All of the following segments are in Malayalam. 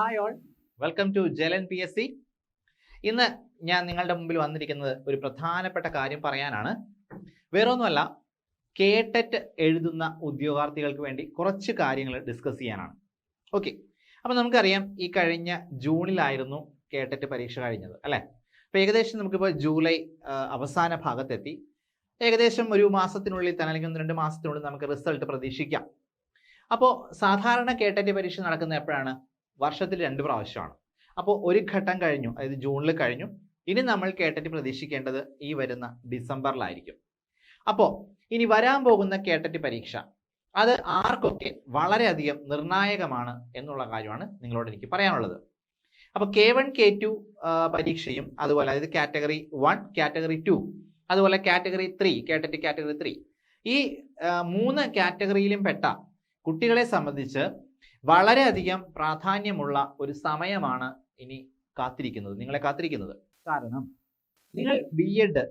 ഹായ് ഓൾ വെൽക്കം ടു ജലൻ പി എസ് സി ഇന്ന് ഞാൻ നിങ്ങളുടെ മുമ്പിൽ വന്നിരിക്കുന്നത് ഒരു പ്രധാനപ്പെട്ട കാര്യം പറയാനാണ്. വേറൊന്നുമല്ല കേട്ടറ്റ് എഴുതുന്ന ഉദ്യോഗാർത്ഥികൾക്ക് വേണ്ടി കുറച്ച് കാര്യങ്ങൾ ഡിസ്കസ് ചെയ്യാനാണ്. ഓക്കെ അപ്പം നമുക്കറിയാം ഈ കഴിഞ്ഞ ജൂണിലായിരുന്നു കേട്ടറ്റ് പരീക്ഷ കഴിഞ്ഞത് അല്ലേ? അപ്പോൾ ഏകദേശം നമുക്കിപ്പോൾ ജൂലൈ അവസാന ഭാഗത്തെത്തി. ഏകദേശം ഒരു മാസത്തിനുള്ളിൽ തന്നെ അല്ലെങ്കിൽ ഒന്ന് രണ്ട് മാസത്തിനുള്ളിൽ നമുക്ക് റിസൾട്ട് പ്രതീക്ഷിക്കാം. അപ്പോൾ സാധാരണ കേട്ടറ്റ് പരീക്ഷ നടക്കുന്ന എപ്പോഴാണ്? വർഷത്തിൽ രണ്ട് പ്രാവശ്യമാണ്. അപ്പോൾ ഒരു ഘട്ടം കഴിഞ്ഞു അതായത് ജൂണിൽ കഴിഞ്ഞു. ഇനി നമ്മൾ കേട്ടറ്റ് പ്രതീക്ഷിക്കേണ്ടത് ഈ വരുന്ന ഡിസംബറിലായിരിക്കും. അപ്പോൾ ഇനി വരാൻ പോകുന്ന കേട്ടറ്റ് പരീക്ഷ അത് ആർക്കൊക്കെ വളരെയധികം നിർണായകമാണ് എന്നുള്ള കാര്യമാണ് നിങ്ങളോട് എനിക്ക് പറയാനുള്ളത്. അപ്പോൾ കെ വൺ കെ ടു പരീക്ഷയും അതുപോലെ അതായത് കാറ്റഗറി വൺ കാറ്റഗറി ടു അതുപോലെ category three KTET category three. ഈ മൂന്ന് കാറ്റഗറിയിലും പെട്ട കുട്ടികളെ സംബന്ധിച്ച് വളരെയധികം പ്രാധാന്യമുള്ള ഒരു സമയമാണ് ഇനി കാത്തിരിക്കുന്നത്. നിങ്ങളെ കാത്തിരിക്കുന്നത്. കാരണം നിങ്ങൾ ബി എഡ്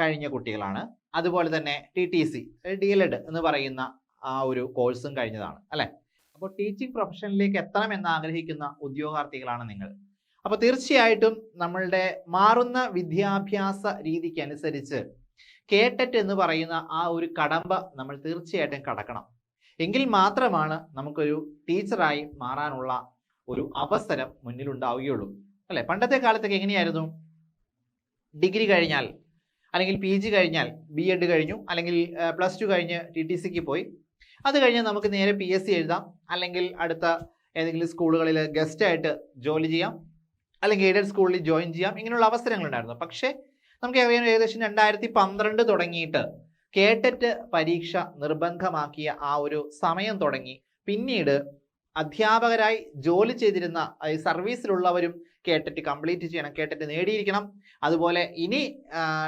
കഴിഞ്ഞ കുട്ടികളാണ്. അതുപോലെ തന്നെ T T C D El Ed എന്ന് പറയുന്ന ആ ഒരു കോഴ്സും കഴിഞ്ഞതാണ്. അല്ലെ? അപ്പോൾ ടീച്ചിങ് പ്രൊഫഷനിലേക്ക് എത്തണം എന്ന് ആഗ്രഹിക്കുന്ന ഉദ്യോഗാർത്ഥികളാണ് നിങ്ങൾ. അപ്പോൾ തീർച്ചയായിട്ടും നമ്മളുടെ മാറുന്ന വിദ്യാഭ്യാസ രീതിക്ക് അനുസരിച്ച് കേട്ടറ്റ് എന്ന് പറയുന്ന ആ ഒരു കടമ്പ നമ്മൾ തീർച്ചയായിട്ടും കടക്കണം. എങ്കിൽ മാത്രമാണ് നമുക്കൊരു ടീച്ചറായി മാറാനുള്ള ഒരു അവസരം മുന്നിലുണ്ടാവുകയുള്ളൂ. അല്ലെ? പണ്ടത്തെ കാലത്തൊക്കെ എങ്ങനെയായിരുന്നു? ഡിഗ്രി കഴിഞ്ഞാൽ അല്ലെങ്കിൽ പി ജി കഴിഞ്ഞാൽ ബി എഡ് കഴിഞ്ഞു അല്ലെങ്കിൽ പ്ലസ് ടു കഴിഞ്ഞ് ടി ടി സിക്ക് പോയി. അത് കഴിഞ്ഞ് നമുക്ക് നേരെ പി എസ് സി എഴുതാം. അല്ലെങ്കിൽ അടുത്ത ഏതെങ്കിലും സ്കൂളുകളിൽ ഗസ്റ്റായിട്ട് ജോലി ചെയ്യാം. അല്ലെങ്കിൽ എയ്ഡഡ് സ്കൂളിൽ ജോയിൻ ചെയ്യാം. ഇങ്ങനെയുള്ള അവസരങ്ങളുണ്ടായിരുന്നു. പക്ഷേ നമുക്ക് ഏകദേശം രണ്ടായിരത്തി പന്ത്രണ്ട് തുടങ്ങിയിട്ട് കേട്ടറ്റ് പരീക്ഷ നിർബന്ധമാക്കിയ ആ ഒരു സമയം തുടങ്ങി. പിന്നീട് അധ്യാപകരായി ജോലി ചെയ്തിരുന്ന സർവീസിലുള്ളവരും കേട്ടറ്റ് കംപ്ലീറ്റ് ചെയ്യണം കേട്ടറ്റ് നേടിയിരിക്കണം. അതുപോലെ ഇനി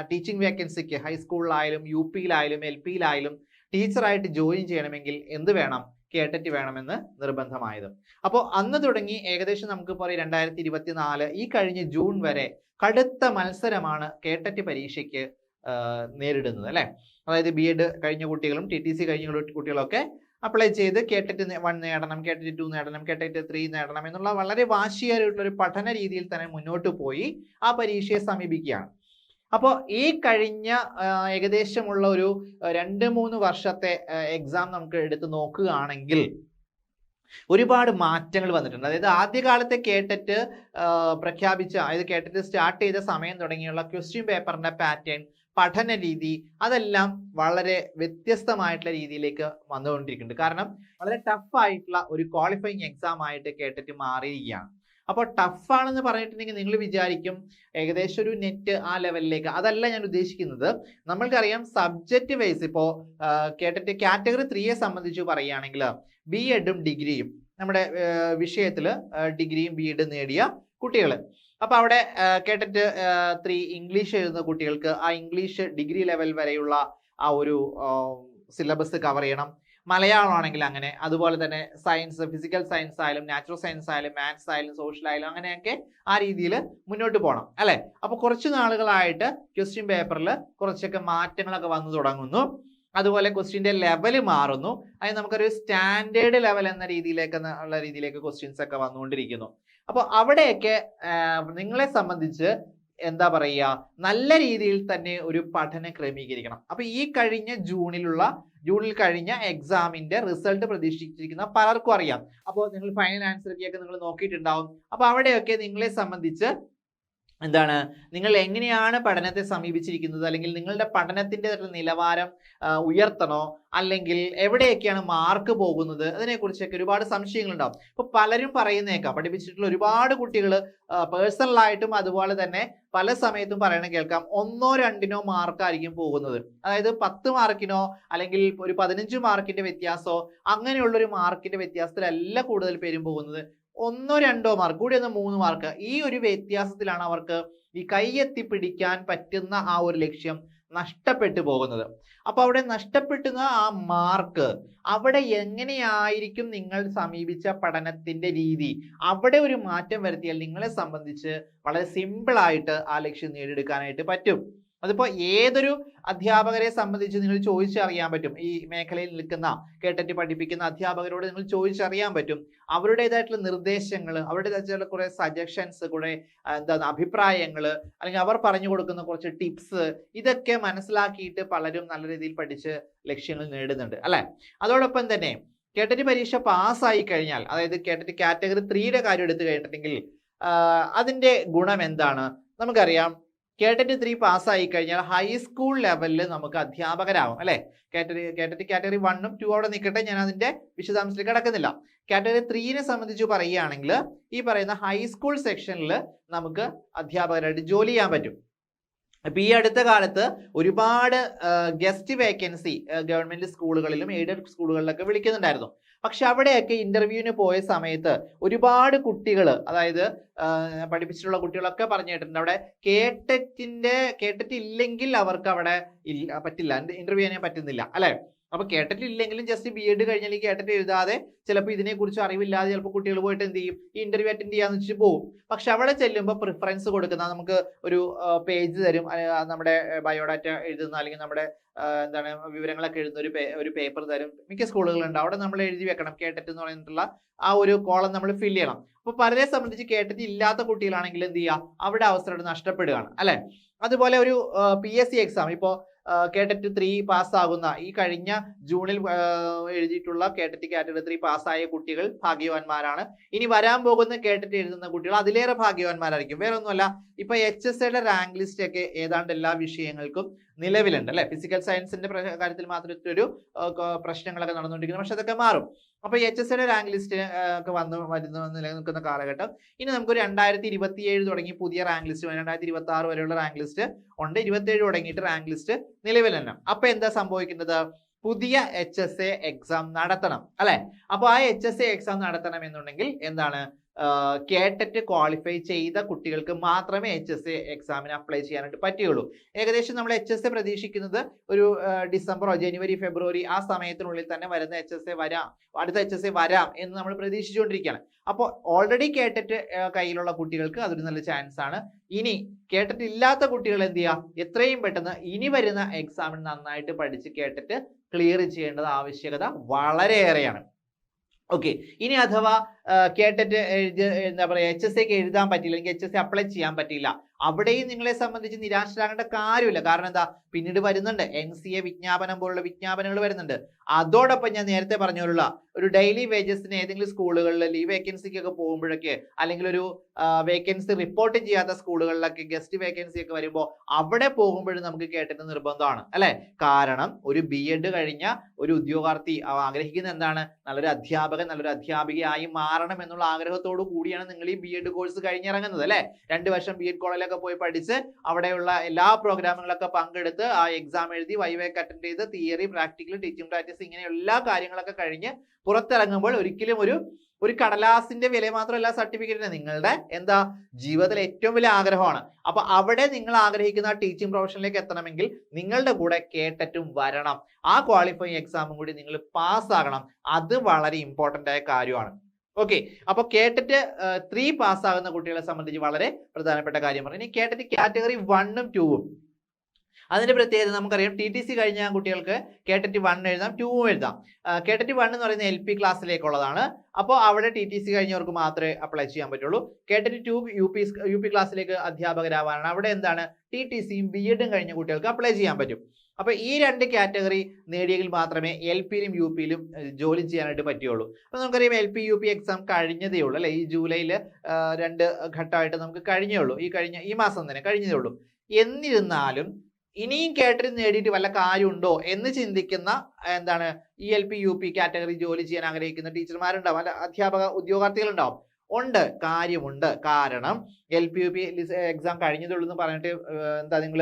ടീച്ചിങ് വേക്കൻസിക്ക് ഹൈസ്കൂളിലായാലും യു പിയിലായാലും എൽ പിയിലായാലും ടീച്ചറായിട്ട് ജോയിൻ ചെയ്യണമെങ്കിൽ എന്ത് വേണം? കേട്ടറ്റ് വേണമെന്ന് നിർബന്ധമായത്. അപ്പോൾ അന്ന് തുടങ്ങി ഏകദേശം നമുക്ക് പറയും രണ്ടായിരത്തി ഇരുപത്തിനാല് ഈ കഴിഞ്ഞ ജൂൺ വരെ കടുത്ത മത്സരമാണ് കേട്ടറ്റ് പരീക്ഷയ്ക്ക് നേരിടുന്നത് അല്ലേ? അതായത് ബി എഡ് കഴിഞ്ഞ കുട്ടികളും ടി ടി സി കഴിഞ്ഞ കുട്ടികളൊക്കെ അപ്ലൈ ചെയ്ത് കേട്ടിട്ട് വൺ നേടണം കേട്ടിട്ട് ടു നേടണം കേട്ടിട്ട് ത്രീ നേടണം എന്നുള്ള വളരെ വാശിയായിട്ടുള്ളൊരു പഠന രീതിയിൽ തന്നെ മുന്നോട്ട് പോയി ആ പരീക്ഷയെ സമീപിക്കുകയാണ്. അപ്പോൾ ഈ കഴിഞ്ഞ ഏകദേശമുള്ള ഒരു രണ്ട് മൂന്ന് വർഷത്തെ എക്സാം നമുക്ക് എടുത്ത് നോക്കുകയാണെങ്കിൽ ഒരുപാട് മാറ്റങ്ങൾ വന്നിട്ടുണ്ട്. അതായത് ആദ്യകാലത്തെ കേട്ടറ്റ് ആ, പ്രഖ്യാപിച്ച അതായത് കേട്ടറ്റ് സ്റ്റാർട്ട് ചെയ്ത സമയം തുടങ്ങിയുള്ള ക്വസ്റ്റ്യൻ പേപ്പറിന്റെ പാറ്റേൺ പഠന രീതി അതെല്ലാം വളരെ വ്യത്യസ്തമായിട്ടുള്ള രീതിയിലേക്ക് വന്നുകൊണ്ടിരിക്കുന്നുണ്ട്. കാരണം വളരെ ടഫ് ആയിട്ടുള്ള ഒരു ക്വാളിഫയിങ് എക്സാം ആയിട്ട് കേട്ടിട്ട് മാറിയിരിക്കുകയാണ്. അപ്പോൾ ടഫാണെന്ന് പറഞ്ഞിട്ടുണ്ടെങ്കിൽ നിങ്ങൾ വിചാരിക്കും ഏകദേശം ഒരു നെറ്റ് ആ ലെവലിലേക്ക് അതല്ല ഞാൻ ഉദ്ദേശിക്കുന്നത്. നമ്മൾക്കറിയാം സബ്ജക്റ്റ് വൈസ് ഇപ്പോൾ കേട്ടിട്ട് കാറ്റഗറി ത്രീയെ സംബന്ധിച്ച് പറയുകയാണെങ്കിൽ ബി എഡും ഡിഗ്രിയും നമ്മുടെ വിഷയത്തിൽ ഡിഗ്രിയും ബി എഡും നേടിയ കുട്ടികൾ അപ്പോൾ അവിടെ കേട്ടിട്ട് ത്രീ ഇംഗ്ലീഷ് എഴുതുന്ന കുട്ടികൾക്ക് ആ ഇംഗ്ലീഷ് ഡിഗ്രി ലെവൽ വരെയുള്ള ആ ഒരു സിലബസ് കവർ ചെയ്യണം. മലയാളം ആണെങ്കിൽ അങ്ങനെ. അതുപോലെ തന്നെ സയൻസ് ഫിസിക്കൽ സയൻസ് ആയാലും നാച്ചുറൽ സയൻസ് ആയാലും മാത്സ് ആയാലും സോഷ്യൽ ആയാലും അങ്ങനെയൊക്കെ ആ രീതിയിൽ മുന്നോട്ട് പോകണം അല്ലെ? അപ്പൊ കുറച്ച് നാളുകളായിട്ട് ക്വസ്റ്റ്യൻ പേപ്പറിൽ കുറച്ചൊക്കെ മാറ്റങ്ങളൊക്കെ വന്നു തുടങ്ങുന്നു. അതുപോലെ ക്വസ്റ്റ്യന്റെ ലെവൽ മാറുന്നു. അതിന് നമുക്കൊരു സ്റ്റാൻഡേർഡ് ലെവൽ എന്ന രീതിയിലേക്ക് ഉള്ള രീതിയിലേക്ക് ക്വസ്റ്റ്യൻസ് ഒക്കെ വന്നുകൊണ്ടിരിക്കുന്നു. അപ്പോൾ അവിടെയൊക്കെ നിങ്ങളെ സംബന്ധിച്ച് എന്താ പറയുക? നല്ല രീതിയിൽ തന്നെ ഒരു പഠനം ക്രമീകരിക്കണം. അപ്പൊ ഈ കഴിഞ്ഞ ജൂണിലുള്ള ജൂണിൽ കഴിഞ്ഞ എക്സാമിന്റെ റിസൾട്ട് പ്രതീക്ഷിച്ചിരിക്കുന്ന പലർക്കും അറിയാം. അപ്പോൾ നിങ്ങൾ ഫൈനൽ ആൻസർ ഒക്കെ നിങ്ങൾ നോക്കിയിട്ടുണ്ടാവും. അപ്പോൾ അവിടെയൊക്കെ നിങ്ങളെ സംബന്ധിച്ച് എന്താണ്? നിങ്ങൾ എങ്ങനെയാണ് പഠനത്തെ സമീപിച്ചിരിക്കുന്നത്? അല്ലെങ്കിൽ നിങ്ങളുടെ പഠനത്തിന്റെ നിലവാരം ഉയർത്തണോ? അല്ലെങ്കിൽ എവിടെയൊക്കെയാണ് മാർക്ക് പോകുന്നത്? അതിനെക്കുറിച്ചൊക്കെ ഒരുപാട് സംശയങ്ങളുണ്ടാവും. ഇപ്പൊ പലരും പറയുന്നേക്കാം. പഠിപ്പിച്ചിട്ടുള്ള ഒരുപാട് കുട്ടികൾ പേഴ്സണലായിട്ടും അതുപോലെ തന്നെ പല സമയത്തും പറയണ കേൾക്കാം. ഒന്നോ രണ്ടിനോ മാർക്കായിരിക്കും പോകുന്നത്. അതായത് പത്ത് മാർക്കിനോ അല്ലെങ്കിൽ ഒരു പതിനഞ്ച് മാർക്കിന്റെ വ്യത്യാസമോ അങ്ങനെയുള്ള ഒരു മാർക്കിന്റെ വ്യത്യാസത്തിലല്ല കൂടുതൽ പേരും പോകുന്നത്. ഒന്നോ രണ്ടോ മാർക്ക് കൂടി ഒന്ന് മൂന്ന് മാർക്ക് ഈ ഒരു വ്യത്യാസത്തിലാണ് അവർക്ക് ഈ കൈയെത്തി പിടിക്കാൻ പറ്റുന്ന ആ ഒരു ലക്ഷ്യം നഷ്ടപ്പെട്ടു പോകുന്നത്. അപ്പൊ അവിടെ നഷ്ടപ്പെട്ടുന്ന ആ മാർക്ക് അവിടെ എങ്ങനെയായിരിക്കും നിങ്ങൾ സമീപിച്ച പഠനത്തിന്റെ രീതി? അവിടെ ഒരു മാറ്റം വരുത്തിയാൽ നിങ്ങളെ സംബന്ധിച്ച് വളരെ സിമ്പിൾ ആയിട്ട് ആ ലക്ഷ്യം നേടിയെടുക്കാനായിട്ട് പറ്റും. അതിപ്പോൾ ഏതൊരു അധ്യാപകരെ സംബന്ധിച്ച് നിങ്ങൾ ചോദിച്ചറിയാൻ പറ്റും? ഈ മേഖലയിൽ നിൽക്കുന്ന കേട്ടറ്റ് പഠിപ്പിക്കുന്ന അധ്യാപകരോട് നിങ്ങൾ ചോദിച്ചറിയാൻ പറ്റും. അവരുടേതായിട്ടുള്ള നിർദ്ദേശങ്ങൾ അവരുടേതായിട്ടുള്ള കുറെ സജഷൻസ് കുറെ എന്താ അഭിപ്രായങ്ങൾ അല്ലെങ്കിൽ അവർ പറഞ്ഞു കൊടുക്കുന്ന കുറച്ച് ടിപ്സ് ഇതൊക്കെ മനസ്സിലാക്കിയിട്ട് പലരും നല്ല രീതിയിൽ പഠിച്ച് ലക്ഷ്യങ്ങൾ നേടുന്നുണ്ട് അല്ലെ? അതോടൊപ്പം തന്നെ കേട്ടറ്റ് പരീക്ഷ പാസ്സായി കഴിഞ്ഞാൽ അതായത് കേട്ടറ്റ് കാറ്റഗറി ത്രീയുടെ കാര്യം എടുത്തു കഴിഞ്ഞിട്ടുണ്ടെങ്കിൽ അതിന്റെ ഗുണം എന്താണ്? നമുക്കറിയാം. കേട്ടറ്റ് ത്രീ പാസ്സായി കഴിഞ്ഞാൽ ഹൈസ്കൂൾ ലെവലിൽ നമുക്ക് അധ്യാപകരാകും അല്ലേ? കാറ്റഗറി കാറ്റഗറി കാറ്റഗറി വണ്ണും ടു അവിടെ നിൽക്കട്ടെ ഞാൻ അതിന്റെ വിശദാംശത്തിൽ കിടക്കുന്നില്ല. കാറ്റഗറി ത്രീനെ സംബന്ധിച്ച് പറയുകയാണെങ്കിൽ ഈ പറയുന്ന ഹൈസ്കൂൾ സെക്ഷനിൽ നമുക്ക് അധ്യാപകരായിട്ട് ജോലി ചെയ്യാൻ പറ്റും. അപ്പൊ ഈ അടുത്ത കാലത്ത് ഒരുപാട് ഗസ്റ്റ് വേക്കൻസി ഗവൺമെന്റ് സ്കൂളുകളിലും എയ്ഡഡ് സ്കൂളുകളിലൊക്കെ വിളിക്കുന്നുണ്ടായിരുന്നു. പക്ഷെ അവിടെയൊക്കെ ഇന്റർവ്യൂവിന് പോയ സമയത്ത് ഒരുപാട് കുട്ടികൾ അതായത് പഠിപ്പിച്ചിട്ടുള്ള കുട്ടികളൊക്കെ പറഞ്ഞു കേട്ടിട്ടുണ്ട് അവിടെ കേട്ടറ്റിന്റെ കേട്ടിട്ട് ഇല്ലെങ്കിൽ അവർക്ക് അവിടെ ഇല്ല പറ്റില്ല. ഇന്റർവ്യൂ ചെയ്യാൻ പറ്റുന്നില്ല അല്ലെ? അപ്പൊ കേട്ടിട്ടില്ലെങ്കിലും ജസ്റ്റ് ബി എഡ് കഴിഞ്ഞാൽ കേട്ടിട്ട് എഴുതാതെ ചിലപ്പോൾ ഇതിനെക്കുറിച്ച് അറിവില്ലാതെ ചിലപ്പോൾ കുട്ടികൾ പോയിട്ട് എന്ത് ചെയ്യും? ഈ ഇന്റർവ്യൂ അറ്റൻഡ് ചെയ്യാന്ന് വെച്ച് പോകും പക്ഷെ അവിടെ ചെല്ലുമ്പോൾ പ്രിഫറൻസ് കൊടുക്കുന്ന നമുക്ക് ഒരു പേജ് തരും. നമ്മുടെ ബയോഡാറ്റ എഴുതുന്ന അല്ലെങ്കിൽ നമ്മുടെ എന്താണ് വിവരങ്ങളൊക്കെ എഴുതുന്ന ഒരു പേപ്പർ തരും. മിക്ക സ്കൂളുകളുണ്ട്. അവിടെ നമ്മൾ എഴുതി വെക്കണം. കേട്ടിട്ട് എന്ന് പറഞ്ഞിട്ടുള്ള ആ ഒരു കോളം നമ്മൾ ഫില്ല് ചെയ്യണം. അപ്പൊ പലരെ സംബന്ധിച്ച് കേട്ടിട്ട് ഇല്ലാത്ത കുട്ടികളാണെങ്കിൽ എന്ത് ചെയ്യുക? അവിടെ അവസരം നഷ്ടപ്പെടുകയാണ്. അല്ലെ? അതുപോലെ ഒരു പി എസ് സി എക്സാം ഇപ്പോൾ കേട്ടറ്റ് ത്രീ പാസ്സാകുന്ന ഈ കഴിഞ്ഞ ജൂണിൽ എഴുതിയിട്ടുള്ള കേട്ടറ്റ് കാറ്റഗറി ത്രീ പാസ്സായ കുട്ടികൾ ഭാഗ്യവാന്മാരാണ്. ഇനി വരാൻ പോകുന്ന കേട്ടറ്റ് എഴുതുന്ന കുട്ടികൾ അതിലേറെ ഭാഗ്യവാന്മാരായിരിക്കും. വേറെ ഒന്നുമല്ല ഇപ്പൊ എച്ച് എസ് എയുടെ റാങ്ക് ലിസ്റ്റ് ഒക്കെ ഏതാണ്ട് എല്ലാ വിഷയങ്ങൾക്കും നിലവിലുണ്ട് അല്ലെ? ഫിസിക്കൽ സയൻസിന്റെ കാര്യത്തിൽ മാത്രം ഒരു പ്രശ്നങ്ങളൊക്കെ നടന്നുകൊണ്ടിരിക്കുന്നു. പക്ഷെ അതൊക്കെ മാറും. അപ്പൊ എച്ച് എസ് എയുടെ റാങ്ക് ലിസ്റ്റ് ഒക്കെ വന്ന് വരുന്ന നിലനിൽക്കുന്ന കാലഘട്ടം. ഇനി നമുക്ക് രണ്ടായിരത്തി ഇരുപത്തി ഏഴ് തുടങ്ങി പുതിയ റാങ്ക് ലിസ്റ്റ് രണ്ടായിരത്തി ഇരുപത്തി ആറ് വരെയുള്ള റാങ്ക് ലിസ്റ്റ് ഉണ്ട്. ഇരുപത്തി ഏഴ് തുടങ്ങിയിട്ട് റാങ്ക് ലിസ്റ്റ് നിലവിൽ തന്നെ. അപ്പൊ എന്താ സംഭവിക്കുന്നത്? പുതിയ എച്ച് എസ് എ എക്സാം നടത്തണം അല്ലെ? അപ്പൊ ആ എച്ച് എസ് എ എക്സാം നടത്തണം എന്നുണ്ടെങ്കിൽ എന്താണ്? കേട്ടറ്റ് ക്വാളിഫൈ ചെയ്ത കുട്ടികൾക്ക് മാത്രമേ എച്ച് എസ് എ എക്സാമിന് അപ്ലൈ ചെയ്യാനായിട്ട് പറ്റുകയുള്ളൂ. ഏകദേശം നമ്മൾ എച്ച് എസ് എ പ്രതീക്ഷിക്കുന്നത് ഒരു ഡിസംബറോ ജനുവരി ഫെബ്രുവരി ആ സമയത്തിനുള്ളിൽ തന്നെ വരുന്ന എച്ച് എസ് എ വരാം. അടുത്ത എച്ച് എസ് എ വരാം എന്ന് നമ്മൾ പ്രതീക്ഷിച്ചുകൊണ്ടിരിക്കുകയാണ്. അപ്പോൾ ഓൾറെഡി കേട്ടിട്ട് കയ്യിലുള്ള കുട്ടികൾക്ക് അതൊരു നല്ല ചാൻസ് ആണ്. ഇനി കേട്ടിട്ട് ഇല്ലാത്ത കുട്ടികൾ എന്ത് ചെയ്യുക എത്രയും പെട്ടെന്ന് ഇനി വരുന്ന എക്സാമിന് നന്നായിട്ട് പഠിച്ച് കേട്ടിട്ട് ക്ലിയർ ചെയ്യേണ്ടത് ആവശ്യകത വളരെയേറെയാണ്. ഓക്കെ ഇനി അഥവാ കേട്ടിട്ട് എഴുതി എന്താ പറയുക എച്ച് എസ് എക്ക് എഴുതാൻ പറ്റില്ല അല്ലെങ്കിൽ എച്ച് എസ് എ അപ്ലൈ ചെയ്യാൻ പറ്റില്ല അവിടെയും നിങ്ങളെ സംബന്ധിച്ച് നിരാശരാകേണ്ട കാര്യമില്ല. കാരണം എന്താ? പിന്നീട് വരുന്നുണ്ട്. എൻ സി എ വിജ്ഞാപനം പോലുള്ള വിജ്ഞാപനങ്ങൾ വരുന്നുണ്ട്. അതോടൊപ്പം ഞാൻ നേരത്തെ പറഞ്ഞുള്ള ഒരു ഡെയിലി വേജസിന് ഏതെങ്കിലും സ്കൂളുകളിൽ ലീവ് വേക്കൻസിക്കൊക്കെ പോകുമ്പോഴൊക്കെ അല്ലെങ്കിൽ ഒരു വേക്കൻസി റിപ്പോർട്ട് ചെയ്യാത്ത സ്കൂളുകളിലൊക്കെ ഗസ്റ്റ് വേക്കൻസി ഒക്കെ വരുമ്പോൾ അവിടെ പോകുമ്പോഴും നമുക്ക് കേട്ടിട്ട് നിർബന്ധമാണ്. അല്ലെ? കാരണം ഒരു ബി എഡ് കഴിഞ്ഞ ഒരു ഉദ്യോഗാർത്ഥി ആഗ്രഹിക്കുന്ന എന്താണ്? നല്ലൊരു അധ്യാപകൻ നല്ലൊരു അധ്യാപികയായി മാറണം എന്നുള്ള ആഗ്രഹത്തോടു കൂടിയാണ് നിങ്ങൾ ഈ ബി എഡ് കോഴ്സ് കഴിഞ്ഞിറങ്ങുന്നത് അല്ലെ? രണ്ട് വർഷം ബി എഡ് കോളേജിലൊക്കെ പോയി പഠിച്ച് അവിടെയുള്ള എല്ലാ പ്രോഗ്രാമുകളൊക്കെ പങ്കെടുത്ത് ആ എക്സാം എഴുതി വൈവേക്ക് അറ്റൻഡ് ചെയ്ത് തിയറി പ്രാക്ടിക്കൽ ടീച്ചിങ് പ്രാക്ടീസ് ഇങ്ങനെ എല്ലാ കാര്യങ്ങളൊക്കെ കഴിഞ്ഞ് പുറത്തിറങ്ങുമ്പോൾ ഒരിക്കലും ഒരു ഒരു കടലാസിന്റെ വില മാത്രമല്ല സർട്ടിഫിക്കറ്റിന് നിങ്ങളുടെ എന്താ ജീവിതത്തിലെ ഏറ്റവും വലിയ ആഗ്രഹമാണ്. അപ്പൊ അവിടെ നിങ്ങൾ ആഗ്രഹിക്കുന്ന ടീച്ചിങ് പ്രൊഫഷനിലേക്ക് എത്തണമെങ്കിൽ നിങ്ങളുടെ കൂടെ കേട്ടറ്റും വരണം. ആ ക്വാളിഫൈ എക്സാമും കൂടി നിങ്ങൾ പാസ്സാകണം അത് വളരെ ഇമ്പോർട്ടന്റ് ആയ കാര്യമാണ്. ഓക്കെ അപ്പൊ കേട്ടിട്ട് ത്രീ പാസ്സാകുന്ന കുട്ടികളെ സംബന്ധിച്ച് വളരെ പ്രധാനപ്പെട്ട കാര്യം പറഞ്ഞു. ഇനി കേട്ടിട്ട് കാറ്റഗറി വണ്ണും ടൂവും അതിന്റെ പ്രത്യേകത നമുക്കറിയാം. ടി ടി സി കഴിഞ്ഞ കുട്ടികൾക്ക് കേട്ടറ്റ് വൺ എഴുതാം ടൂവും എഴുതാം. കേട്ടറ്റ് വൺ എന്ന് പറയുന്നത് എൽ പി ക്ലാസ്സിലേക്കുള്ളതാണ് അപ്പോൾ അവിടെ ടി ടി സി കഴിഞ്ഞവർക്ക് മാത്രമേ അപ്ലൈ ചെയ്യാൻ പറ്റുള്ളൂ. KTET two U P U P ക്ലാസ്സിലേക്ക് അധ്യാപകരാവാനാണ്. അവിടെ എന്താണ്? ടി ടി സിയും ബി എഡും കഴിഞ്ഞ കുട്ടികൾക്ക് അപ്ലൈ ചെയ്യാൻ പറ്റും. അപ്പൊ ഈ രണ്ട് കാറ്റഗറി നേടിയെങ്കിൽ മാത്രമേ എൽ പിയിലും യു പിയിലും ജോലി ചെയ്യാനായിട്ട് പറ്റുകയുള്ളൂ. അപ്പോൾ നമുക്കറിയാം L P U P exam കഴിഞ്ഞതേ ഉള്ളൂ അല്ലേ? ഈ ജൂലൈയിൽ രണ്ട് ഘട്ടമായിട്ട് നമുക്ക് കഴിഞ്ഞേ ഉള്ളൂ ഈ കഴിഞ്ഞ ഈ മാസം തന്നെ കഴിഞ്ഞതേ ഉള്ളൂ. എന്നിരുന്നാലും ഇനിയും കാറ്റഗറി നേടിയിട്ട് വല്ല കാര്യമുണ്ടോ എന്ന് ചിന്തിക്കുന്ന എന്താണ് E L P U P category ജോലി ചെയ്യാൻ ആഗ്രഹിക്കുന്ന ടീച്ചർമാരുണ്ടാവും അല്ല അധ്യാപക ഉദ്യോഗാർത്ഥികളുണ്ടാവും. ഉണ്ട് കാര്യമുണ്ട്. കാരണം L P U P exam കഴിഞ്ഞതുള്ളൂ എന്ന് പറഞ്ഞിട്ട് എന്താ നിങ്ങൾ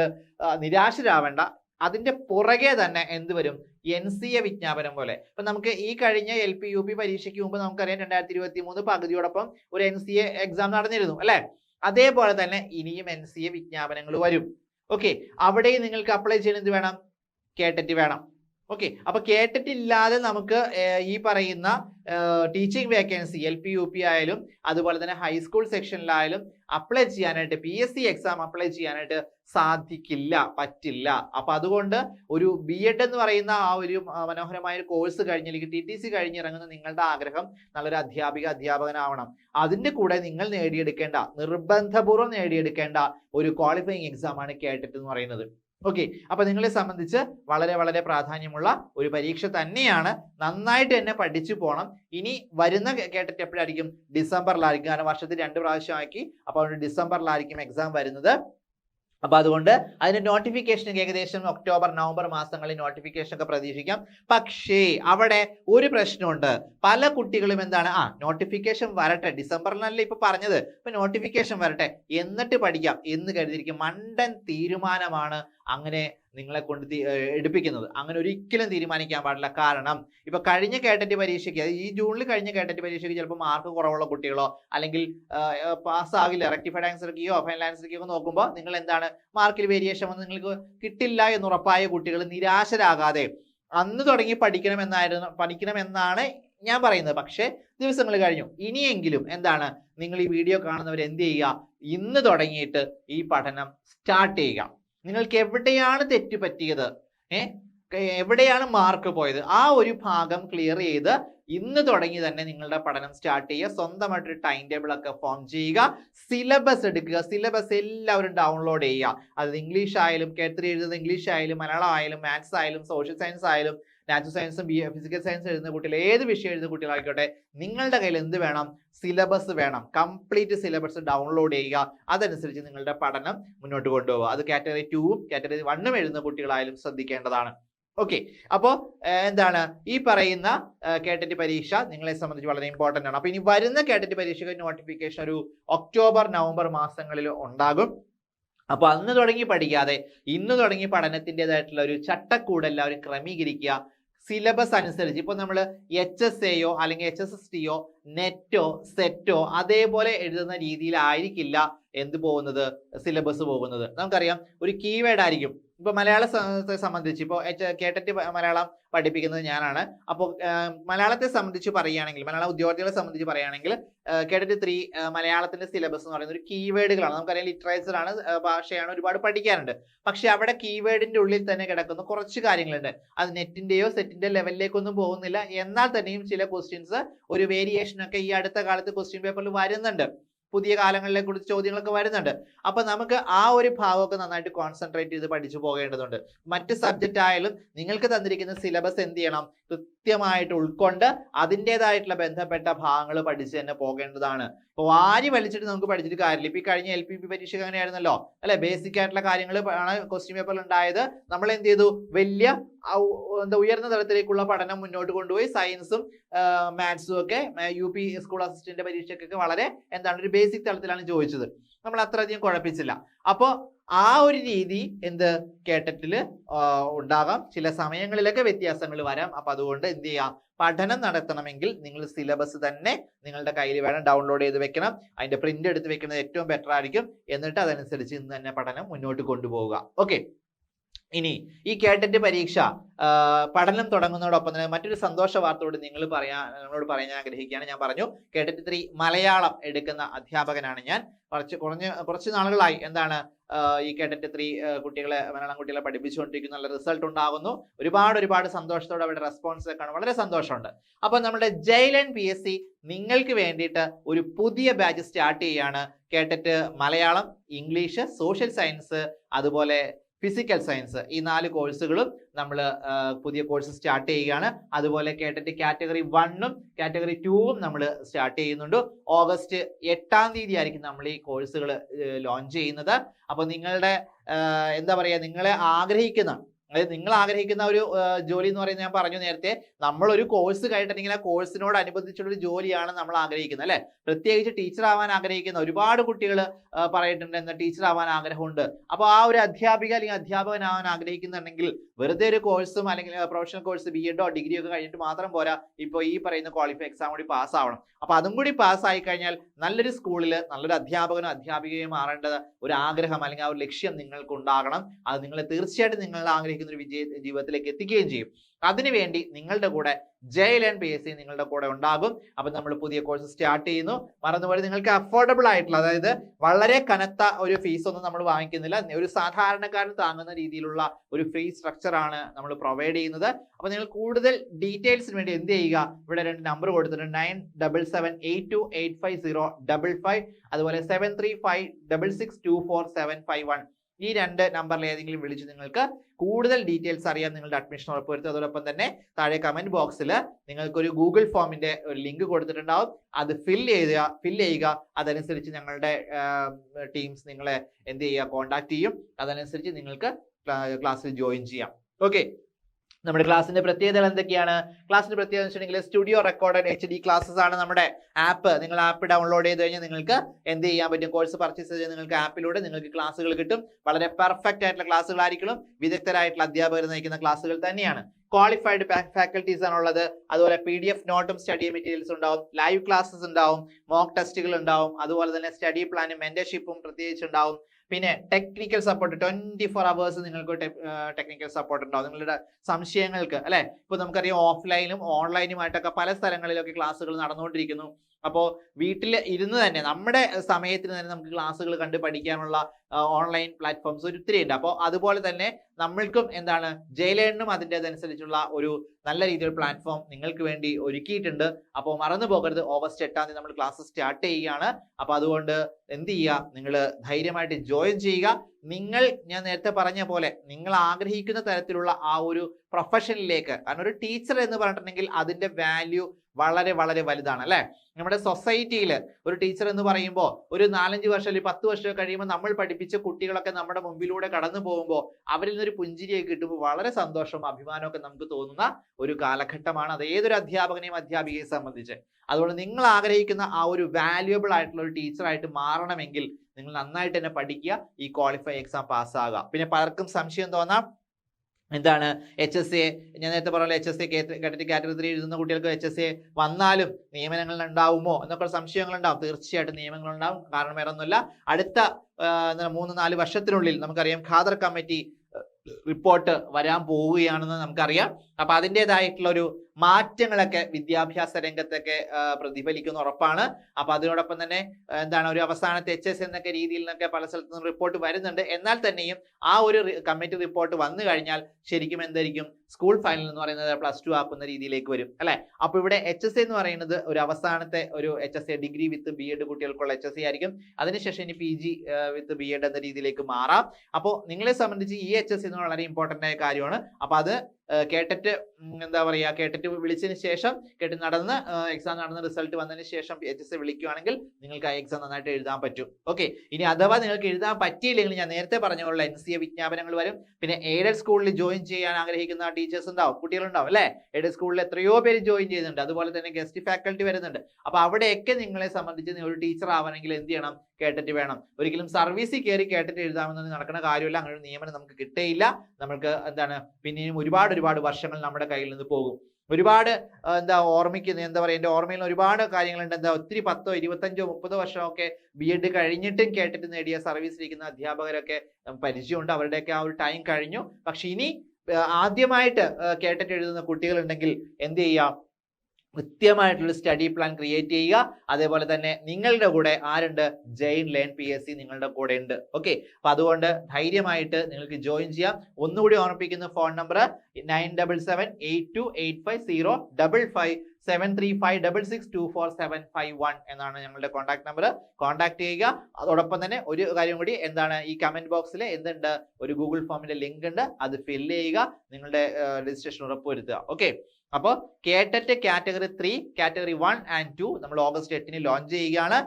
നിരാശരാവേണ്ട. അതിന്റെ പുറകെ തന്നെ എന്ത് വരും? എൻ സി എ വിജ്ഞാപനം പോലെ. ഇപ്പൊ നമുക്ക് ഈ കഴിഞ്ഞ എൽ പി യു പി പരീക്ഷയ്ക്ക് മുമ്പ് നമുക്കറിയാം രണ്ടായിരത്തി ഇരുപത്തി മൂന്ന് പകുതിയോടൊപ്പം ഒരു എൻ സി എ എക്സാം നടന്നിരുന്നു അല്ലെ? അതേപോലെ തന്നെ ഇനിയും എൻ സി എ വിജ്ഞാപനങ്ങൾ വരും. ഓക്കെ അവിടെയും നിങ്ങൾക്ക് അപ്ലൈ ചെയ്യാൻ എന്ത് വേണം? കേട്ടറ്റ് വേണം. ഓക്കെ അപ്പൊ കേട്ടിട്ടില്ലാതെ നമുക്ക് ഈ പറയുന്ന teaching vacancy L P U P ആയാലും അതുപോലെ തന്നെ ഹൈസ്കൂൾ സെക്ഷനിലായാലും അപ്ലൈ ചെയ്യാനായിട്ട് P S C exam apply ചെയ്യാനായിട്ട് സാധിക്കില്ല പറ്റില്ല. അപ്പൊ അതുകൊണ്ട് ഒരു ബി എഡ് എന്ന് പറയുന്ന ആ ഒരു മനോഹരമായ ഒരു കോഴ്സ് കഴിഞ്ഞ് അല്ലെങ്കിൽ ടി ടി സി കഴിഞ്ഞിറങ്ങുന്ന നിങ്ങളുടെ ആഗ്രഹം നല്ലൊരു അധ്യാപിക അധ്യാപകനാവണം. അതിന്റെ കൂടെ നിങ്ങൾ നേടിയെടുക്കേണ്ട നിർബന്ധപൂർവം നേടിയെടുക്കേണ്ട ഒരു ക്വാളിഫയിങ് എക്സാം ആണ് കേട്ടിട്ട് എന്ന് പറയുന്നത്. ഓക്കെ അപ്പൊ നിങ്ങളെ സംബന്ധിച്ച് വളരെ വളരെ പ്രാധാന്യമുള്ള ഒരു പരീക്ഷ തന്നെയാണ്. നന്നായിട്ട് തന്നെ പഠിച്ചു പോകണം ഇനി വരുന്ന കേട്ടിട്ട് എപ്പോഴായിരിക്കും? ഡിസംബറിലായിരിക്കും. കാരണം വർഷത്തിൽ രണ്ട് പ്രാവശ്യമാക്കി. അപ്പോൾ ഡിസംബറിലായിരിക്കും എക്സാം വരുന്നത്. അപ്പൊ അതുകൊണ്ട് അതിന്റെ നോട്ടിഫിക്കേഷൻ ഏകദേശം ഒക്ടോബർ നവംബർ മാസങ്ങളിൽ നോട്ടിഫിക്കേഷൻ ഒക്കെ പ്രതീക്ഷിക്കാം. പക്ഷേ അവിടെ ഒരു പ്രശ്നമുണ്ട്. പല കുട്ടികളും എന്താണ്? ആ നോട്ടിഫിക്കേഷൻ വരട്ടെ. ഡിസംബറിലല്ലേ ഇപ്പൊ പറഞ്ഞത്. ഇപ്പൊ നോട്ടിഫിക്കേഷൻ വരട്ടെ. എന്നിട്ട് പഠിക്കാം. എന്ന് കരുതിയിരിക്കും. മണ്ടൻ തീരുമാനമാണ്. അങ്ങനെ നിങ്ങളെ കൊണ്ട് എടുപ്പിക്കുന്നത്. അങ്ങനെ ഒരിക്കലും തീരുമാനിക്കാൻ പാടില്ല. കാരണം ഇപ്പൊ കഴിഞ്ഞ കേട്ടറ്റ് പരീക്ഷയ്ക്ക് ഈ ജൂണിൽ കഴിഞ്ഞ കേട്ടറ്റ് പരീക്ഷയ്ക്ക് ചിലപ്പോൾ മാർക്ക് കുറവുള്ള കുട്ടികളോ അല്ലെങ്കിൽ പാസ്സാകില്ല റെക്ടിഫൈഡ് ആൻസർക്കോ ഫൈനൽ ആൻസർക്കോ നോക്കുമ്പോൾ നിങ്ങൾ എന്താണ് മാർക്കിൽ വേരിയേഷൻ വന്ന് നിങ്ങൾക്ക് കിട്ടില്ല എന്ന് ഉറപ്പായ കുട്ടികൾ നിരാശരാകാതെ അന്ന് തുടങ്ങി പഠിക്കണമെന്നായിരുന്നു പഠിക്കണമെന്നാണ് ഞാൻ പറയുന്നത്. പക്ഷേ ദിവസങ്ങൾ കഴിഞ്ഞു. ഇനിയെങ്കിലും എന്താണ്? നിങ്ങൾ ഈ വീഡിയോ കാണുന്നവർ എന്ത് ചെയ്യുക? ഇന്ന് തുടങ്ങിയിട്ട് ഈ പഠനം സ്റ്റാർട്ട് ചെയ്യുക. നിങ്ങൾക്ക് എവിടെയാണ് തെറ്റ് പറ്റിയത്? എവിടെയാണ് മാർക്ക് പോയത്? ആ ഒരു ഭാഗം ക്ലിയർ ചെയ്ത് ഇന്ന് തുടങ്ങി തന്നെ നിങ്ങളുടെ പഠനം സ്റ്റാർട്ട് ചെയ്യുക. സ്വന്തമായിട്ടൊരു ടൈം ടേബിൾ ഒക്കെ ഫോം ചെയ്യുക. സിലബസ് എടുക്കുക. സിലബസ് എല്ലാവരും ഡൗൺലോഡ് ചെയ്യുക. അത് ഇംഗ്ലീഷ് ആയാലും കേത്രി എഴുതുന്നത് ഇംഗ്ലീഷ് ആയാലും മലയാളം ആയാലും മാത്സ് ആയാലും സോഷ്യൽ സയൻസ് ആയാലും നാച്ചുറൽ സയൻസും ബി ഫിസിക്കൽ സയൻസ് എഴുതുന്ന കുട്ടികൾ ഏത് വിഷയം എഴുതുന്ന കുട്ടികളായിക്കോട്ടെ നിങ്ങളുടെ കയ്യിൽ എന്ത് വേണം? സിലബസ് വേണം. കംപ്ലീറ്റ് സിലബസ് ഡൗൺലോഡ് ചെയ്യുക. അതനുസരിച്ച് നിങ്ങളുടെ പഠനം മുന്നോട്ട് കൊണ്ടുപോകുക അത് കാറ്റഗറി ടൂവും കാറ്റഗറി വണ്ണും എഴുതുന്ന കുട്ടികളായാലും ശ്രദ്ധിക്കേണ്ടതാണ്. ഓക്കെ അപ്പോൾ എന്താണ്? ഈ പറയുന്ന കേട്ടറ്റ് പരീക്ഷ നിങ്ങളെ സംബന്ധിച്ച് വളരെ ഇമ്പോർട്ടന്റ് ആണ്. അപ്പോൾ ഇനി വരുന്ന കേട്ടറ്റ് പരീക്ഷയ്ക്ക് നോട്ടിഫിക്കേഷൻ ഒരു ഒക്ടോബർ നവംബർ മാസങ്ങളിൽ ഉണ്ടാകും. അപ്പോൾ അന്ന് തുടങ്ങി പഠിക്കാതെ ഇന്ന് തുടങ്ങി പഠനത്തിന്റെതായിട്ടുള്ള ഒരു ചട്ടക്കൂടെല്ലാവരും ക്രമീകരിക്കുക. സിലബസ് അനുസരിച്ച്. ഇപ്പോൾ നമ്മൾ എച്ച് എസ് എയോ അല്ലെങ്കിൽ എച്ച് എസ് എസ് ടിയോ നെറ്റോ സെറ്റോ അതേപോലെ എഴുതുന്ന രീതിയിലായിരിക്കില്ല എന്ത് പോകുന്നത് സിലബസ് പോകുന്നത്. നമുക്കറിയാം ഒരു കീവേഡ് ആയിരിക്കും ഇപ്പൊ മലയാള സംബന്ധിച്ച് ഇപ്പോൾ കേട്ടിട്ട് മലയാളം പഠിപ്പിക്കുന്നത് ഞാനാണ്. അപ്പോൾ മലയാളത്തെ സംബന്ധിച്ച് പറയുകയാണെങ്കിൽ മലയാള ഉദ്യോഗാർത്ഥികളെ സംബന്ധിച്ച് പറയുകയാണെങ്കിൽ കേട്ടിട്ട് ത്രീ മലയാളത്തിന്റെ സിലബസ് എന്ന് പറയുന്നത് ഒരു കീവേഡുകളാണ്. നമുക്കറിയാം ലിറ്ററേച്ചർ ആണ് ഭാഷയാണ് ഒരുപാട് പഠിക്കാനുണ്ട് പക്ഷെ അവിടെ കീവേഡിന്റെ ഉള്ളിൽ തന്നെ കിടക്കുന്ന കുറച്ച് കാര്യങ്ങളുണ്ട്. അത് നെറ്റിന്റെയോ സെറ്റിന്റെ ലെവലിലേക്കൊന്നും പോകുന്നില്ല. എന്നാൽ തന്നെയും ചില ക്വസ്റ്റ്യൻസ് ഒരു വേരിയേഷൻ ഒക്കെ ഈ അടുത്ത കാലത്ത് ക്വസ്റ്റ്യൻ പേപ്പറിൽ വരുന്നുണ്ട്. പുതിയ കാലങ്ങളിലെ കുറിച്ച് ചോദ്യങ്ങളൊക്കെ വരുന്നുണ്ട്. അപ്പൊ നമുക്ക് ആ ഒരു ഭാവമൊക്കെ നന്നായിട്ട് കോൺസെൻട്രേറ്റ് ചെയ്ത് പഠിച്ചു പോകേണ്ടതുണ്ട്. മറ്റ് സബ്ജക്റ്റ് ആയാലും നിങ്ങൾക്ക് തന്നിരിക്കുന്ന സിലബസ് എന്ത് ചെയ്യണം? കൃത്യമായിട്ട് ഉൾക്കൊണ്ട് അതിന്റെതായിട്ടുള്ള ബന്ധപ്പെട്ട ഭാഗങ്ങൾ പഠിച്ചു തന്നെ പോകേണ്ടതാണ്. ഇപ്പൊ വാരി വലിച്ചിട്ട് നമുക്ക് പഠിച്ചിട്ട് കാര്യമില്ല. ഇപ്പൊ ഈ കഴിഞ്ഞ എൽ പി പി പരീക്ഷ അങ്ങനെയായിരുന്നല്ലോ? അല്ലെ? ബേസിക് ആയിട്ടുള്ള കാര്യങ്ങൾ ആണ് ക്വസ്റ്റ്യൻ പേപ്പറിൽ ഉണ്ടായത്. നമ്മൾ എന്ത് ചെയ്തു? വലിയ എന്താ ഉയർന്ന തലത്തിലേക്കുള്ള പഠനം മുന്നോട്ട് കൊണ്ടുപോയി. സയൻസും മാത്സും ഒക്കെ യു പി സ്കൂൾ അസിസ്റ്റന്റ് പരീക്ഷയ്ക്കൊക്കെ വളരെ എന്താണ് ഒരു ബേസിക് തലത്തിലാണ് ചോദിച്ചത്. നമ്മൾ അത്രയധികം കുഴപ്പിച്ചില്ല. അപ്പോൾ ആ ഒരു രീതി എന്ത് കേട്ടിട്ടിൽ ഉണ്ടാകാം. ചില സമയങ്ങളിലൊക്കെ വ്യത്യാസങ്ങൾ വരാം. അപ്പൊ അതുകൊണ്ട് എന്ത് ചെയ്യാം? പഠനം നടത്തണമെങ്കിൽ നിങ്ങൾ സിലബസ് തന്നെ നിങ്ങളുടെ കയ്യിൽ വേണം ഡൗൺലോഡ് ചെയ്ത് വെക്കണം. അതിന്റെ പ്രിന്റ് എടുത്ത് വെക്കുന്നത് ഏറ്റവും ബെറ്റർ ആയിരിക്കും. എന്നിട്ട് അതനുസരിച്ച് ഇന്ന് തന്നെ പഠനം മുന്നോട്ട് കൊണ്ടുപോവുക. ഓക്കെ ഇനി ഈ കേട്ടറ്റ് പരീക്ഷ പഠനം തുടങ്ങുന്നതോടൊപ്പം തന്നെ മറ്റൊരു സന്തോഷ വാർത്തയോട് നിങ്ങൾ പറയാൻ നിങ്ങളോട് പറയാൻ ആഗ്രഹിക്കുകയാണ്. ഞാൻ പറഞ്ഞു കേട്ടറ്റ് ത്രീ മലയാളം എടുക്കുന്ന അധ്യാപകനാണ് ഞാൻ. കുറച്ച് കുറഞ്ഞ കുറച്ച് നാളുകളായി എന്താണ് ഈ കേട്ടറ്റ് ത്രീ കുട്ടികളെ മലയാളം കുട്ടികളെ പഠിപ്പിച്ചുകൊണ്ടിരിക്കുന്ന നല്ല റിസൾട്ട് ഉണ്ടാകുന്നു ഒരുപാട് ഒരുപാട് സന്തോഷത്തോടെ അവരുടെ റെസ്പോൺസ് കാണും വളരെ സന്തോഷമുണ്ട്. അപ്പൊ നമ്മുടെ ജയിലൻ പി എസ് സി നിങ്ങൾക്ക് വേണ്ടിയിട്ട് ഒരു പുതിയ ബാച്ച് സ്റ്റാർട്ട് ചെയ്യാണ്. കേട്ടിട്ട് മലയാളം ഇംഗ്ലീഷ് സോഷ്യൽ സയൻസ് അതുപോലെ ഫിസിക്കൽ സയൻസ് ഈ നാല് കോഴ്സുകളും നമ്മൾ പുതിയ കോഴ്സ് സ്റ്റാർട്ട് ചെയ്യുകയാണ്. അതുപോലെ കേട്ടിട്ട് കാറ്റഗറി വണ്ണും കാറ്റഗറി ടൂവും നമ്മൾ സ്റ്റാർട്ട് ചെയ്യുന്നുണ്ട്. ഓഗസ്റ്റ് എട്ടാം തീയതി ആയിരിക്കും നമ്മൾ ഈ കോഴ്സുകൾ ലോഞ്ച് ചെയ്യുന്നത്. അപ്പോൾ നിങ്ങളുടെ എന്താ പറയുക നിങ്ങളെ ആഗ്രഹിക്കുന്ന അതായത് നിങ്ങൾ ആഗ്രഹിക്കുന്ന ഒരു ജോലി എന്ന് പറയുന്നത് ഞാൻ പറഞ്ഞു നേരത്തെ നമ്മൾ ഒരു കോഴ്സ് കഴിഞ്ഞിട്ടുണ്ടെങ്കിൽ ആ കോഴ്സിനോട് അനുബന്ധിച്ചുള്ള ഒരു ജോലിയാണ് നമ്മൾ ആഗ്രഹിക്കുന്നത് അല്ലെ? പ്രത്യേകിച്ച് ടീച്ചർ ആവാൻ ആഗ്രഹിക്കുന്ന ഒരുപാട് കുട്ടികൾ പറയിട്ടുണ്ട് എന്ന ടീച്ചർ ആവാൻ ആഗ്രഹമുണ്ട്. അപ്പോൾ ആ ഒരു അധ്യാപിക അല്ലെങ്കിൽ അധ്യാപകനാവാൻ ആഗ്രഹിക്കുന്നുണ്ടെങ്കിൽ വെറുതെ ഒരു കോഴ്സും അല്ലെങ്കിൽ പ്രൊഫഷണൽ കോഴ്സ് ബി എഡോ ഡിഗ്രിയോ ഒക്കെ കഴിഞ്ഞിട്ട് മാത്രം പോരാ ഇപ്പോൾ ഈ പറയുന്ന ക്വാളിഫൈ എക്സാം കൂടി പാസ് ആവണം. അപ്പോൾ അതും കൂടി പാസ് ആയി കഴിഞ്ഞാൽ നല്ലൊരു സ്കൂളിൽ നല്ലൊരു അധ്യാപകനോ അധ്യാപികയോ മാറേണ്ടത് ഒരു ആഗ്രഹം അല്ലെങ്കിൽ ആ ഒരു ലക്ഷ്യം നിങ്ങൾക്ക് ഉണ്ടാകണം അത് നിങ്ങൾ തീർച്ചയായിട്ടും നിങ്ങൾ ആഗ്രഹിക്കുന്ന ആഗ്രഹിക്കുന്ന ഒരു വിജയ ജീവിതത്തിലേക്ക് എത്തിക്കുകയും ചെയ്യും. അതിനുവേണ്ടി നിങ്ങളുടെ കൂടെ jail and P S C നിങ്ങളുടെ കൂടെ ഉണ്ടാകും. അപ്പൊ നമ്മൾ പുതിയ കോഴ്സ് സ്റ്റാർട്ട് ചെയ്യുന്നു. മറന്നുപോലെ നിങ്ങൾക്ക് അഫോർഡബിൾ ആയിട്ടുള്ള അതായത് വളരെ കനത്ത ഒരു ഫീസ് ഒന്നും നമ്മൾ വാങ്ങിക്കുന്നില്ല. ഒരു സാധാരണക്കാരൻ താങ്ങുന്ന രീതിയിലുള്ള ഒരു ഫീ സ്ട്രക്ചർ ആണ് നമ്മൾ പ്രൊവൈഡ് ചെയ്യുന്നത്. അപ്പൊ നിങ്ങൾ കൂടുതൽ ഡീറ്റെയിൽസിന് വേണ്ടി എന്ത് ചെയ്യുക? ഇവിടെ രണ്ട് നമ്പർ കൊടുത്തിട്ടുണ്ട്. Nine double seven eight two eight five zero double five അതുപോലെ seven three five double six two four seven five one ഈ രണ്ട് നമ്പറിൽ ഏതെങ്കിലും വിളിച്ച് നിങ്ങൾക്ക് കൂടുതൽ ഡീറ്റെയിൽസ് അറിയാൻ നിങ്ങളുടെ അഡ്മിഷൻ ഉറപ്പുവരുത്തും. അതോടൊപ്പം തന്നെ താഴെ കമന്റ് ബോക്സിൽ നിങ്ങൾക്കൊരു ഗൂഗിൾ ഫോമിന്റെ ഒരു ലിങ്ക് കൊടുത്തിട്ടുണ്ടാവും. അത് ഫിൽ ചെയ്യുക ഫിൽ ചെയ്യുക. അതനുസരിച്ച് ഞങ്ങളുടെ ടീംസ് നിങ്ങളെ എന്ത് ചെയ്യുക? കോൺടാക്ട് ചെയ്യും. അതനുസരിച്ച് നിങ്ങൾക്ക് ക്ലാസ്സിൽ ജോയിൻ ചെയ്യാം. ഓക്കെ നമ്മുടെ ക്ലാസ്സിന്റെ പ്രത്യേകതകൾ എന്തൊക്കെയാണ്? ക്ലാസ്സിന്റെ പ്രത്യേകത വെച്ചിട്ടുണ്ടെങ്കിൽ studio recorded H D classes ആണ് നമ്മുടെ ആപ്പ് നിങ്ങൾ ആപ്പ് ഡൗൺലോഡ് ചെയ്ത് കഴിഞ്ഞാൽ നിങ്ങൾക്ക് എന്ത് ചെയ്യാൻ പറ്റും? കോഴ്സ് പർച്ചേസ് ചെയ്ത് നിങ്ങൾക്ക് ആപ്പിലൂടെ നിങ്ങൾക്ക് ക്ലാസ്സുകൾ കിട്ടും. വളരെ പെർഫെക്റ്റ് ആയിട്ടുള്ള ക്ലാസ്സുകളായിരിക്കണം വിദഗ്ധരായിട്ടുള്ള അധ്യാപകർ നയിക്കുന്ന ക്ലാസ്സുകൾ തന്നെയാണ്. ക്വാളിഫൈഡ് ഫാക്കൽറ്റീസ് ആണുള്ളത് അതുപോലെ പി ഡി എഫ് നോട്ടും സ്റ്റഡി മെറ്റീരിയൽസ് ഉണ്ടാവും. ലൈവ് ക്ലാസ്സസ് ഉണ്ടാവും. മോക്ക് ടെസ്റ്റുകൾ ഉണ്ടാവും. അതുപോലെ തന്നെ സ്റ്റഡി പ്ലാനും മെന്റർഷിപ്പും പ്രത്യേകിച്ച് ഉണ്ടാവും. പിന്നെ technical support twenty four hours നിങ്ങൾക്ക് ടെക്നിക്കൽ സപ്പോർട്ട് ഉണ്ടാവും. നിങ്ങളുടെ സംശയങ്ങൾക്ക് അല്ലെ? ഇപ്പൊ നമുക്കറിയാം ഓഫ്ലൈനും ഓൺലൈനുമായിട്ടൊക്കെ പല സ്ഥലങ്ങളിലൊക്കെ ക്ലാസ്സുകൾ നടന്നുകൊണ്ടിരിക്കുന്നു. അപ്പോൾ വീട്ടിൽ ഇരുന്ന് തന്നെ നമ്മുടെ സമയത്തിന് തന്നെ നമുക്ക് ക്ലാസ്സുകൾ കണ്ട് പഠിക്കാനുള്ള ഓൺലൈൻ പ്ലാറ്റ്ഫോംസ് ഒത്തിരി ഉണ്ട്. അപ്പോൾ അതുപോലെ തന്നെ നമ്മൾക്കും എന്താണ് ജയിലേണിനും അതിന്റെതനുസരിച്ചുള്ള ഒരു നല്ല രീതിയിൽ പ്ലാറ്റ്ഫോം നിങ്ങൾക്ക് വേണ്ടി ഒരുക്കിയിട്ടുണ്ട്. അപ്പോൾ മറന്നു പോകരുത് ഓഗസ്റ്റ് എട്ടാം തീയതി നമ്മൾ ക്ലാസ് സ്റ്റാർട്ട് ചെയ്യുകയാണ്. അപ്പോൾ അതുകൊണ്ട് എന്ത് ചെയ്യുക നിങ്ങൾ ധൈര്യമായിട്ട് ജോയിൻ ചെയ്യുക. നിങ്ങൾ ഞാൻ നേരത്തെ പറഞ്ഞ പോലെ നിങ്ങൾ ആഗ്രഹിക്കുന്ന തരത്തിലുള്ള ആ ഒരു പ്രൊഫഷനിലേക്ക് കാരണം ഒരു ടീച്ചർ എന്ന് പറഞ്ഞിട്ടുണ്ടെങ്കിൽ അതിന്റെ വാല്യൂ വളരെ വളരെ വലുതാണ് അല്ലെ? നമ്മുടെ സൊസൈറ്റിയിൽ ഒരു ടീച്ചർ എന്ന് പറയുമ്പോൾ ഒരു നാലഞ്ച് വർഷം അല്ലെങ്കിൽ പത്ത് വർഷം കഴിയുമ്പോൾ നമ്മൾ പഠിപ്പിച്ച കുട്ടികളൊക്കെ നമ്മുടെ മുമ്പിലൂടെ കടന്നു പോകുമ്പോൾ അവരിൽ നിന്നൊരു പുഞ്ചിരിയൊക്കെ കിട്ടുമ്പോൾ വളരെ സന്തോഷവും അഭിമാനമൊക്കെ നമുക്ക് തോന്നുന്ന ഒരു കാലഘട്ടമാണ് അത് ഏതൊരു അധ്യാപകനെയും അധ്യാപികയെ സംബന്ധിച്ച്. അതുകൊണ്ട് നിങ്ങൾ ആഗ്രഹിക്കുന്ന ആ ഒരു വാല്യുവബിൾ ആയിട്ടുള്ള ഒരു ടീച്ചറായിട്ട് മാറണമെങ്കിൽ നിങ്ങൾ നന്നായിട്ട് തന്നെ പഠിക്കുക ഈ ക്വാളിഫൈ എക്സാം പാസ്സാകുക പിന്നെ പലർക്കും സംശയം തോന്നാം എന്താണ്? എച്ച് എസ് എ ഞാൻ നേരത്തെ പറഞ്ഞ H S A category category എഴുതുന്ന കുട്ടികൾക്ക് എച്ച് എസ് എ വന്നാലും നിയമനങ്ങൾ ഉണ്ടാവുമോ എന്നൊക്കെ സംശയങ്ങൾ ഉണ്ടാവും. തീർച്ചയായിട്ടും നിയമങ്ങൾ ഉണ്ടാവും. കാരണം വേറെ ഒന്നുമില്ല. അടുത്ത മൂന്ന് നാല് വർഷത്തിനുള്ളിൽ നമുക്കറിയാം ഖാദർ കമ്മിറ്റി റിപ്പോർട്ട് വരാൻ പോവുകയാണെന്ന് നമുക്കറിയാം. അപ്പൊ അതിന്റെതായിട്ടുള്ള ഒരു മാറ്റങ്ങളൊക്കെ വിദ്യാഭ്യാസ രംഗത്തൊക്കെ പ്രതിഫലിക്കുന്ന ഉറപ്പാണ്. അപ്പൊ അതിനോടൊപ്പം തന്നെ എന്താണ് ഒരു അവസാനത്തെ എച്ച് എസ് എന്നൊക്കെ രീതിയിൽ നിന്നൊക്കെ പല സ്ഥലത്തു നിന്നും റിപ്പോർട്ട് വരുന്നുണ്ട്. എന്നാൽ തന്നെയും ആ ഒരു കമ്മിറ്റി റിപ്പോർട്ട് വന്നു കഴിഞ്ഞാൽ ശരിക്കും എന്തായിരിക്കും? സ്കൂൾ ഫൈനൽ എന്ന് പറയുന്നത് പ്ലസ് ടു ആക്കുന്ന രീതിയിലേക്ക് വരും അല്ലെ? അപ്പൊ ഇവിടെ എച്ച് എസ് എന്ന് പറയുന്നത് ഒരു അവസാനത്തെ ഒരു H S degree with B Ed കുട്ടികൾക്കുള്ള എച്ച് എസ് ആയിരിക്കും. അതിനുശേഷം ഇനി P G with B Ed എന്ന രീതിയിലേക്ക് മാറാം. അപ്പോൾ നിങ്ങളെ സംബന്ധിച്ച് ഈ എച്ച് എസ് എന്ന് വളരെ ഇമ്പോർട്ടന്റ് ആയ കാര്യമാണ്. അപ്പൊ അത് കേട്ടിട്ട് എന്താ പറയുക കേട്ടിട്ട് വിളിച്ചതിന് ശേഷം കേട്ട് നടന്ന് എക്സാം നടന്ന റിസൾട്ട് വന്നതിന് ശേഷം എച്ച് എസ് വിളിക്കുകയാണെങ്കിൽ നിങ്ങൾക്ക് ആ എക്സാം നന്നായിട്ട് എഴുതാൻ പറ്റും. ഓക്കെ ഇനി അഥവാ നിങ്ങൾക്ക് എഴുതാൻ പറ്റിയില്ലെങ്കിൽ ഞാൻ നേരത്തെ പറഞ്ഞ പോലെ എൻ സി എ വിജ്ഞാപനങ്ങൾ വരും. പിന്നെ എയ്ഡഡ് സ്കൂളിൽ ജോയിൻ ചെയ്യാൻ ആഗ്രഹിക്കുന്ന ടീച്ചേഴ്സ് ഉണ്ടാവും കുട്ടികളുണ്ടാവും അല്ലേ? എയ്ഡഡ് സ്കൂളിൽ എത്രയോ പേര് ജോയിൻ ചെയ്യുന്നുണ്ട്. അതുപോലെ തന്നെ ഗസ്റ്റ് ഫാക്കൽറ്റി വരുന്നുണ്ട്. അപ്പൊ അവിടെയൊക്കെ നിങ്ങളെ സംബന്ധിച്ച് നിങ്ങൾ ടീച്ചർ ആവണമെങ്കിൽ എന്ത് ചെയ്യണം? കേട്ടിട്ട് വേണം. ഒരിക്കലും സർവീസിൽ കയറി കേട്ടിട്ട് എഴുതാമെന്ന് നടക്കുന്ന കാര്യമില്ല. അങ്ങനെ ഒരു നിയമനം നമുക്ക് കിട്ടേയില്ല. നമുക്ക് എന്താണ് പിന്നെയും ഒരുപാട് ഒരുപാട് വർഷങ്ങൾ നമ്മുടെ കയ്യിൽ നിന്ന് പോകും. ഒരുപാട് എന്താ ഓർമ്മിക്കുന്ന എന്താ പറയുക എന്റെ ഓർമ്മയിൽ ഒരുപാട് കാര്യങ്ങളുണ്ട്. എന്താ ഒത്തിരി പത്തോ ഇരുപത്തഞ്ചോ മുപ്പതോ വർഷമൊക്കെ ബി എഡ് കഴിഞ്ഞിട്ടും കേട്ടിട്ട് നേടിയ സർവീസിലിരിക്കുന്ന അധ്യാപകരൊക്കെ പരിചയമുണ്ട്. അവരുടെയൊക്കെ ആ ഒരു ടൈം കഴിഞ്ഞു. പക്ഷെ ഇനി ആദ്യമായിട്ട് കേട്ടിട്ട് എഴുതുന്ന കുട്ടികളുണ്ടെങ്കിൽ എന്ത് ചെയ്യാം? കൃത്യമായിട്ടുള്ള സ്റ്റഡി പ്ലാൻ ക്രിയേറ്റ് ചെയ്യുക. അതേപോലെ തന്നെ നിങ്ങളുടെ കൂടെ ആരുണ്ട്? Jain learn P S C നിങ്ങളുടെ കൂടെ ഉണ്ട്. ഓക്കെ. അപ്പൊ അതുകൊണ്ട് ധൈര്യമായിട്ട് നിങ്ങൾക്ക് ജോയിൻ ചെയ്യാം. ഒന്നുകൂടി ഓർമ്മിപ്പിക്കുന്ന phone number nine double seven eight two eight five zero double five seven three five double six two four seven five one എന്നാണ് ഞങ്ങളുടെ കോൺടാക്ട് നമ്പർ. കോൺടാക്ട് ചെയ്യുക. അതോടൊപ്പം തന്നെ ഒരു കാര്യം കൂടി എന്താണ്? ഈ കമന്റ് ബോക്സിൽ എന്തുണ്ട്? ഒരു ഗൂഗിൾ ഫോമിന്റെ ലിങ്ക് ഉണ്ട്. അത് ഫില്ല് ചെയ്യുക. നിങ്ങളുടെ രജിസ്ട്രേഷൻ ഉറപ്പുവരുത്തുക. ഓക്കെ. അപ്പോൾ KTET category three category one and two നമ്മൾ ഓഗസ്റ്റ് എട്ടിന് ലോഞ്ച് ചെയ്യുകയാണ്.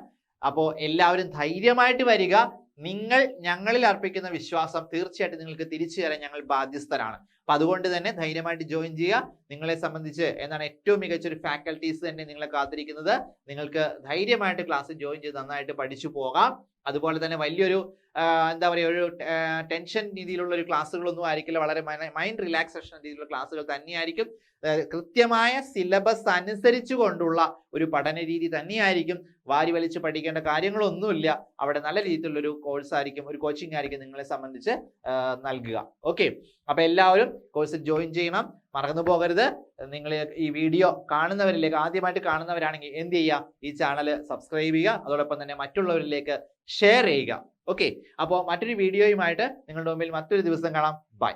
അപ്പോൾ എല്ലാവരും ധൈര്യമായിട്ട് വരിക. നിങ്ങൾ ഞങ്ങളിൽ അർപ്പിക്കുന്ന വിശ്വാസം തീർച്ചയായിട്ടും നിങ്ങൾക്ക് തിരിച്ചു തരാൻ ഞങ്ങൾ ബാധ്യസ്ഥരാണ്. അപ്പൊ അതുകൊണ്ട് തന്നെ ധൈര്യമായിട്ട് ജോയിൻ ചെയ്യുക. നിങ്ങളെ സംബന്ധിച്ച് എന്താണ് ഏറ്റവും മികച്ച ഒരു ഫാക്കൽറ്റീസ് തന്നെ നിങ്ങളെ കാത്തിരിക്കുന്നത്. നിങ്ങൾക്ക് ധൈര്യമായിട്ട് ക്ലാസ് ജോയിൻ ചെയ്ത് നന്നായിട്ട് പഠിച്ചു പോകാം. അതുപോലെ തന്നെ വലിയൊരു എന്താ പറയുക ഒരു ടെൻഷൻ രീതിയിലുള്ള ഒരു ക്ലാസ്സുകളൊന്നും ആയിരിക്കില്ല. വളരെ മൈൻഡ് റിലാക്സേഷൻ രീതിയിലുള്ള ക്ലാസ്സുകൾ തന്നെയായിരിക്കും. കൃത്യമായ സിലബസ് അനുസരിച്ച് കൊണ്ടുള്ള ഒരു പഠന രീതി തന്നെയായിരിക്കും. വാരി വലിച്ച് പഠിക്കേണ്ട കാര്യങ്ങളൊന്നുമില്ല. അവിടെ നല്ല രീതിയിലുള്ളൊരു കോഴ്സ് ആയിരിക്കും ഒരു കോച്ചിങ് ആയിരിക്കും നിങ്ങളെ സംബന്ധിച്ച് നൽകുക. ഓക്കെ അപ്പൊ എല്ലാവരും കോഴ്സ് ജോയിൻ ചെയ്യണം. മറന്നു പോകരുത്. നിങ്ങൾ ഈ വീഡിയോ കാണുന്നവരിലേക്ക് ആദ്യമായിട്ട് കാണുന്നവരാണെങ്കിൽ എന്ത് ചെയ്യുക? ഈ ചാനൽ സബ്സ്ക്രൈബ് ചെയ്യുക. അതോടൊപ്പം തന്നെ മറ്റുള്ളവരിലേക്ക് ഷെയർ ചെയ്യുക. ഓക്കെ അപ്പോൾ മറ്റൊരു വീഡിയോയുമായിട്ട് നിങ്ങളുടെ മുമ്പിൽ മറ്റൊരു ദിവസം കാണാം. ബൈ